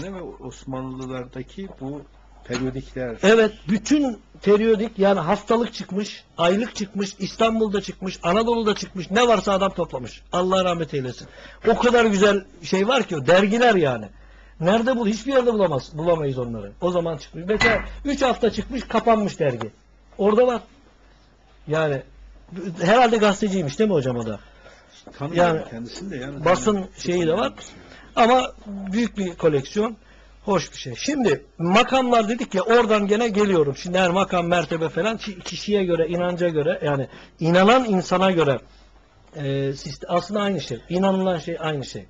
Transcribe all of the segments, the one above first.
sene ve Osmanlılardaki bu periyodikler Evet, bütün periyodik yani haftalık çıkmış, aylık çıkmış, İstanbul'da çıkmış, Anadolu'da çıkmış, ne varsa adam toplamış. Allah rahmet eylesin. O kadar güzel şey var ki o dergiler yani. Nerede bul? Hiçbir yerde bulamaz, bulamayız onları. O zaman çıkmış. Mesela 3 hafta çıkmış, kapanmış dergi. Orada var. Yani herhalde gazeteciymiş değil mi hocam o da? tanımıyorum Yani kendisini de yani basın şeyi de var. Ama büyük bir koleksiyon. Hoş bir şey. Şimdi makamlar dedik ya oradan gene geliyorum. Şimdi her makam mertebe falan ki- kişiye göre, inanca göre yani inanan insana göre e, aslında aynı şey. İnanılan şey aynı şey.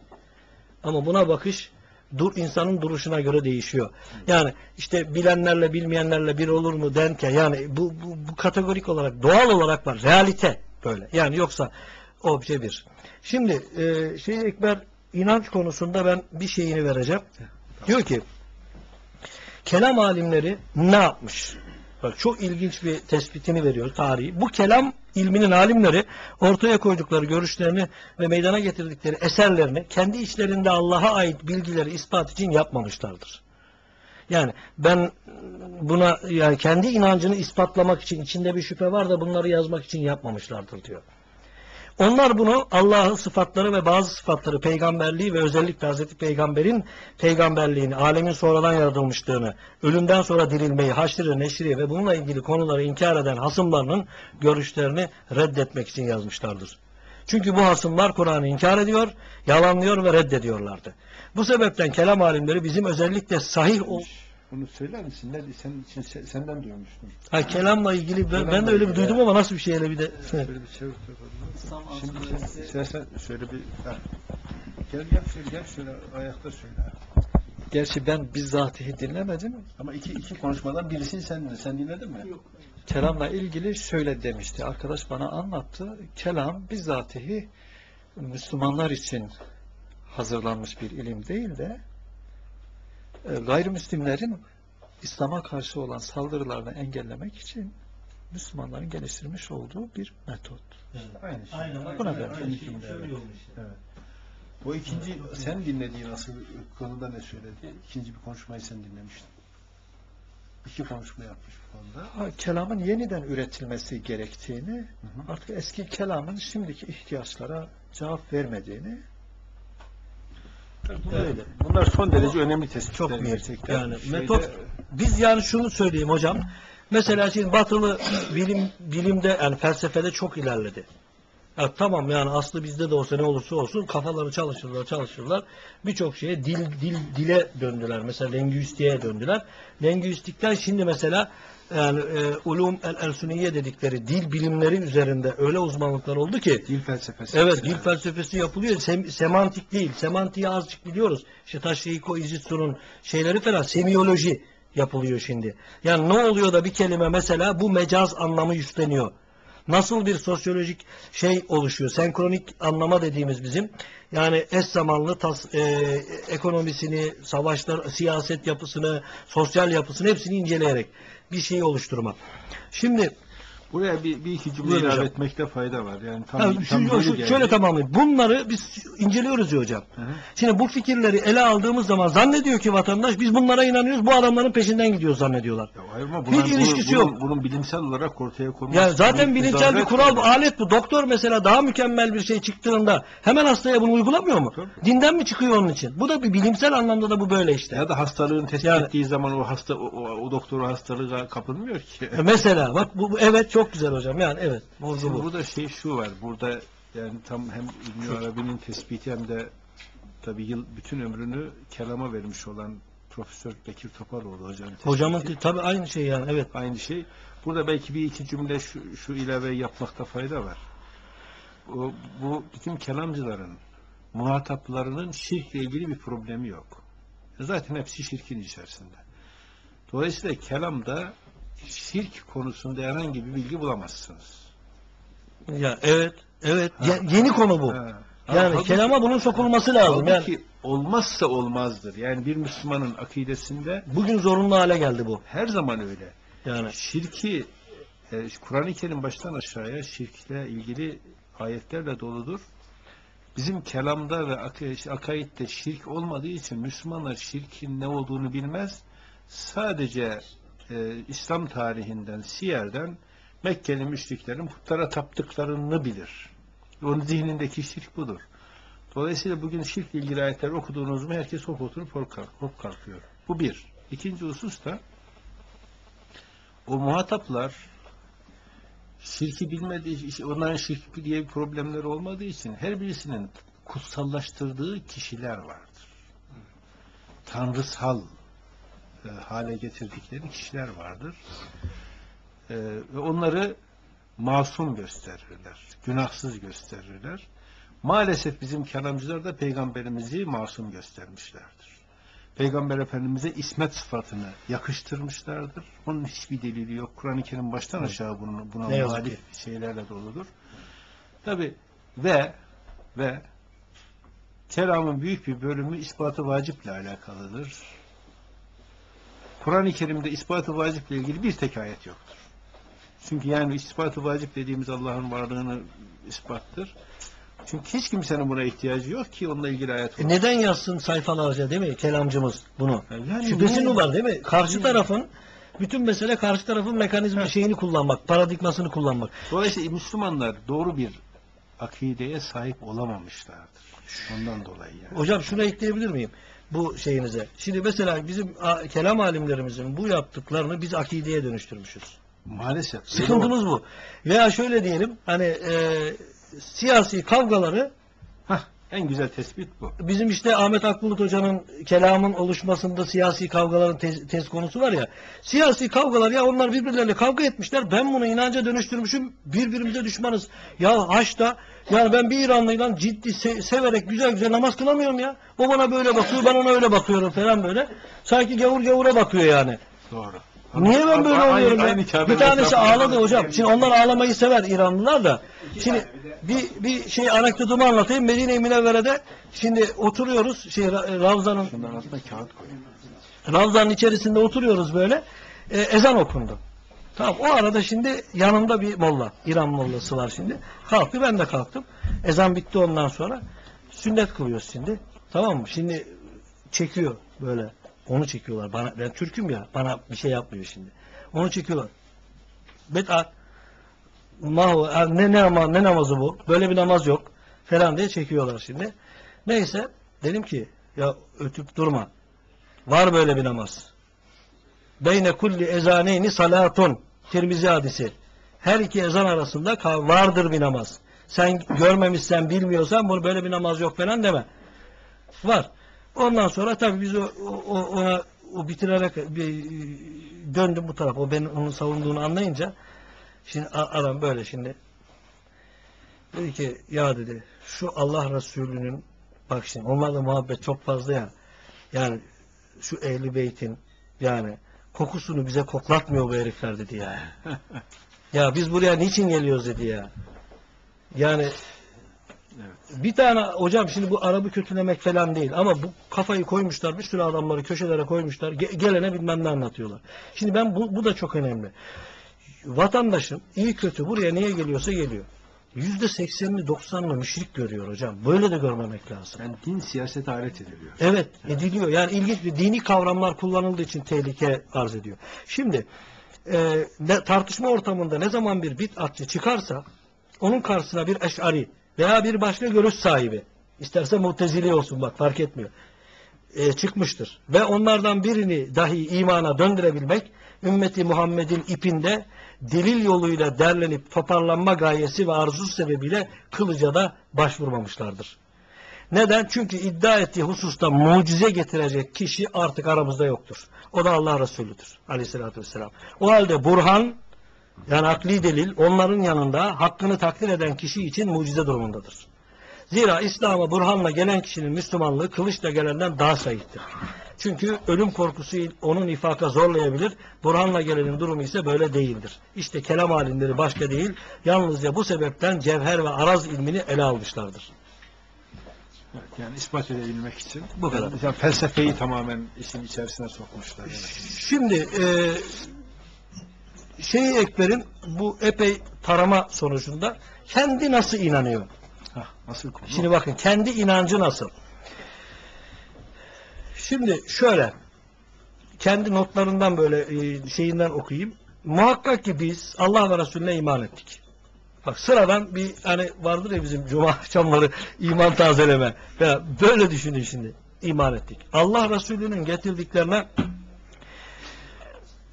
Ama buna bakış dur insanın duruşuna göre değişiyor. Yani işte bilenlerle bilmeyenlerle bir olur mu denken yani bu, bu, bu kategorik olarak doğal olarak var. Realite böyle. Yani yoksa obje bir. Şimdi e, şey Ekber inanç konusunda ben bir şeyini vereceğim. Diyor ki kelam alimleri ne yapmış? Bak çok ilginç bir tespitini veriyor tarihi. Bu kelam ilminin alimleri ortaya koydukları görüşlerini ve meydana getirdikleri eserlerini kendi içlerinde Allah'a ait bilgileri ispat için yapmamışlardır. Yani ben buna yani kendi inancını ispatlamak için içinde bir şüphe var da bunları yazmak için yapmamışlardır diyor. Onlar bunu Allah'ın sıfatları ve bazı sıfatları, peygamberliği ve özellikle Hazreti Peygamber'in peygamberliğini, alemin sonradan yaratılmışlığını, ölümden sonra dirilmeyi, haşri, neşri ve bununla ilgili konuları inkar eden hasımlarının görüşlerini reddetmek için yazmışlardır. Çünkü bu hasımlar Kur'an'ı inkar ediyor, yalanlıyor ve reddediyorlardı. Bu sebepten kelam alimleri bizim özellikle sahih o Bunu söyler misin? Ne, sen, için se- senden duymuştum. ha, kelamla ilgili ben, ben de öyle bir duydum ama nasıl bir şeyle bir de Şöyle bir çevir bakalım. Şimdi sen, istersen şöyle bir ha. Gel gel şöyle gel şöyle ayakta söyle. Gerçi ben bizzatihi dinlemedim. Ama iki iki konuşmadan birisini sen. Sen dinledin mi? Kelamla ilgili şöyle demişti. Arkadaş bana anlattı. Kelam bizzatihi Müslümanlar için hazırlanmış bir ilim değil de gayrimüslimlerin İslam'a karşı olan saldırılarını engellemek için Müslümanların geliştirmiş olduğu bir metot. Aynı şey. Aynen. Buna aynen, benzer. aynı şey. şeyi söylüyorum işte. O ikinci sen dinlediğin asıl konuda ne söyledi? İkinci bir konuşmayı sen dinlemiştin. İki konuşma yapmış bu konuda. Ha, kelamın yeniden üretilmesi gerektiğini, Hı hı. artık eski kelamın şimdiki ihtiyaçlara cevap vermediğini Öyle. Bunlar son derece önemli tespitler. Çok mühim. gerçekten. Yani Şeyde- metot biz yani şunu söyleyeyim hocam. Mesela şimdi batılı bilim bilimde yani felsefede çok ilerledi. Ya tamam yani aslı bizde de olsa ne olursa olsun kafaları çalışırlar çalışırlar. Birçok şeye dil dil dile döndüler. Mesela lingüistiğe döndüler. Lingüistikten şimdi mesela yani e, ulum el elsuniye dedikleri dil bilimleri üzerinde öyle uzmanlıklar oldu ki dil felsefesi. Evet dil felsefesi yapılıyor. Sem- semantik değil. Semantiği azıcık biliyoruz. İşte Taşriko Izitsu'nun şeyleri falan semiyoloji yapılıyor şimdi. Yani ne oluyor da bir kelime mesela bu mecaz anlamı üstleniyor. Nasıl bir sosyolojik şey oluşuyor? Senkronik anlama dediğimiz bizim. Yani eş zamanlı tas, e, ekonomisini, savaşlar, siyaset yapısını, sosyal yapısını hepsini inceleyerek bir şey oluşturmak. Şimdi Buraya bir, bir iki cümle ilave hocam. etmekte fayda var. Yani tam, Ha, tam şu- şu- şöyle tamamlayayım. Bunları biz inceliyoruz ya hocam. Hı hı. Şimdi bu fikirleri ele aldığımız zaman zannediyor ki vatandaş biz bunlara inanıyoruz bu adamların peşinden gidiyoruz zannediyorlar. Ya hayır Hiç bunun, ilişkisi bunun, yok. Bunun bilimsel olarak ortaya konması. Yani zaten bilimsel bir kural bu, yani. alet bu. Doktor mesela daha mükemmel bir şey çıktığında hemen hastaya bunu uygulamıyor mu? Tabii. Dinden mi çıkıyor onun için? Bu da bir bilimsel anlamda da bu böyle işte. Ya da hastalığın tespit Yani- ettiği zaman o hasta o, o, o doktor o hastalığa kapılmıyor ki. Mesela bak bu, bu- evet çok güzel hocam. Yani evet. Şimdi bu. burada şey şu var. Burada yani tam hem İbn Arabi'nin tespiti hem de tabii yıl bütün ömrünü kelama vermiş olan Profesör Bekir Topaloğlu tespiti. Hocamın tabii aynı şey yani evet. aynı şey. Burada belki bir iki cümle şu, şu ilave yapmakta fayda var. O, bu bütün kelamcıların muhataplarının şirkle ilgili bir problemi yok. Zaten hepsi şirkin içerisinde. Dolayısıyla kelamda şirk konusunda herhangi bir bilgi bulamazsınız. Ya evet. Evet. Ye- yeni konu bu. Ha. Yani Halbuki- kelama bunun sokulması lazım. Yani olmazsa olmazdır. Yani bir Müslümanın akidesinde bugün zorunlu hale geldi bu. her zaman öyle. Yani Şirki e, Kur'an-ı Kerim baştan aşağıya şirkle ilgili ayetlerle doludur. bizim kelamda ve ak- işte akaidde şirk olmadığı için Müslümanlar şirkin ne olduğunu bilmez. Sadece e, İslam tarihinden, siyerden Mekkeli müşriklerin putlara taptıklarını bilir. Onun zihnindeki şirk budur. Dolayısıyla bugün şirkle ilgili ayetler okuduğunuz mu herkes hop oturup hop kalk- hop kalkıyor. Bu bir. İkinci husus da o muhataplar şirki bilmediği, onların şirk diye bir problemleri olmadığı için her birisinin kutsallaştırdığı kişiler vardır. Tanrısal e, hale getirdikleri kişiler vardır. E, ve onları masum gösterirler, günahsız gösterirler. Maalesef bizim kelamcılar da peygamberimizi masum göstermişlerdir. Peygamber Efendimiz'e ismet sıfatını yakıştırmışlardır. Onun hiçbir delili yok. Kur'an-ı Kerim baştan aşağı buna, buna muhalif şeylerle doludur. Tabi ve ve kelamın büyük bir bölümü ispatı vaciple alakalıdır. Kur'an-ı Kerim'de ispatı vaciple ilgili bir tek ayet yoktur. Çünkü yani ispatı vacip dediğimiz Allah'ın varlığını ispattır. Çünkü hiç kimsenin buna ihtiyacı yok ki onunla ilgili ayet E olur. neden yazsın sayfalarca değil mi kelamcımız bunu? Yani Şüphesi mi var değil mi? Karşı Niye? tarafın bütün mesele karşı tarafın mekanizma şeyini kullanmak, paradigmasını kullanmak. Dolayısıyla Müslümanlar doğru bir akideye sahip olamamışlardır. Ondan dolayı yani. Hocam şunu ekleyebilir miyim? Bu şeyinize. Şimdi mesela bizim a, kelam alimlerimizin bu yaptıklarını biz akideye dönüştürmüşüz. Maalesef. Sıkıntımız bu. Veya şöyle diyelim hani e, siyasi kavgaları Hah, en güzel tespit bu. bizim işte Ahmet Akbulut Hoca'nın kelamın oluşmasında siyasi kavgaların tez, tez konusu var ya. Siyasi kavgalar ya onlar birbirleriyle kavga etmişler. Ben bunu inanca dönüştürmüşüm. Birbirimize düşmanız. Ya haçta yani ben bir İranlıyla ciddi se- severek güzel güzel namaz kılamıyorum ya. O bana böyle bakıyor ben ona öyle bakıyorum falan böyle. Sanki gavur gavura bakıyor yani. Doğru. Niye ben böyle Aynı- oluyorum ya? aynı Bir tanesi ağladı hocam. Şimdi onlar ağlamayı sever İranlılar da. Şimdi bir bir şey anekdotumu anlatayım. Medine-i Münevvere'de şimdi oturuyoruz şey Ra- Ravza'nın. Ravza'nın içerisinde oturuyoruz böyle. E, ezan okundu. Tamam o arada şimdi yanımda bir molla. İran mollası var şimdi. Kalktı ben de kalktım. Ezan bitti ondan sonra. Sünnet kılıyoruz şimdi. Tamam mı? Şimdi çekiyor böyle. Onu çekiyorlar. Bana, ben Türk'üm ya. Bana bir şey yapmıyor şimdi. Onu çekiyorlar. Bed'at. Mahu, ne, ne, nama- ne namazı bu? Böyle bir namaz yok. Falan diye çekiyorlar şimdi. Neyse. Dedim ki ya ötüp durma. Var böyle bir namaz. Beyne kulli ezaneyni salatun. Tirmizi hadisi. Her iki ezan arasında vardır bir namaz. Sen görmemişsen, bilmiyorsan bunu böyle bir namaz yok falan deme. Var. Ondan sonra tabii biz o, o- ona o bitirerek döndüm bu tarafa. O ben onun savunduğunu anlayınca şimdi adam böyle şimdi dedi ki ya dedi şu Allah Resulü'nün bak şimdi onlarla muhabbet çok fazla ya. Yani şu ehli beytin yani kokusunu bize koklatmıyor bu herifler dedi ya. ya biz buraya niçin geliyoruz dedi ya. Yani bir tane hocam şimdi bu Arap'ı kötülemek falan değil ama bu kafayı koymuşlar bir sürü adamları köşelere koymuşlar ge- gelene bilmem ne anlatıyorlar. Şimdi ben bu, bu da çok önemli. Vatandaşın iyi kötü buraya niye geliyorsa geliyor. Yüzde seksenini doksanını müşrik görüyor hocam. Böyle de görmemek lazım. Yani din siyasete alet ediliyor. Evet ediliyor. Yani ilginç bir dini kavramlar kullanıldığı için tehlike arz ediyor. Şimdi e, tartışma ortamında ne zaman bir bid'atçı çıkarsa onun karşısına bir eşari veya bir başka görüş sahibi isterse mutezili olsun bak fark etmiyor e, çıkmıştır. Ve onlardan birini dahi imana döndürebilmek ümmeti Muhammed'in ipinde delil yoluyla derlenip toparlanma gayesi ve arzu sebebiyle kılıca da başvurmamışlardır. Neden? Çünkü iddia ettiği hususta mucize getirecek kişi artık aramızda yoktur. O da Allah Resulüdür. Aleyhissalatü vesselam. O halde Burhan yani akli delil onların yanında hakkını takdir eden kişi için mucize durumundadır. Zira İslam'a burhanla gelen kişinin Müslümanlığı kılıçla gelenden daha sahiptir. Çünkü ölüm korkusu onun ifaka zorlayabilir. Burhanla gelenin durumu ise böyle değildir. İşte kelam alimleri başka değil, yalnızca bu sebepten cevher ve araz ilmini ele almışlardır. Evet, yani ispat edebilmek için. Bu kadar. Yani felsefeyi tamamen işin içerisine sokmuşlar. Yani. Şimdi e, şeyi Ekber'in bu epey tarama sonucunda kendi nasıl inanıyor? Hah, nasıl konu? Şimdi bakın kendi inancı nasıl? Şimdi şöyle kendi notlarından böyle e, şeyinden okuyayım. Muhakkak ki biz Allah ve Resulüne iman ettik. Bak sıradan bir hani vardır ya bizim cuma akşamları iman tazeleme. Ya böyle düşünün şimdi. iman ettik. Allah Resulü'nün getirdiklerine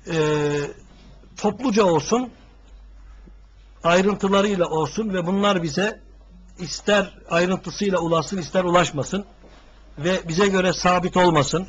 e, topluca olsun ayrıntılarıyla olsun ve bunlar bize ister ayrıntısıyla ulaşsın ister ulaşmasın ve bize göre sabit olmasın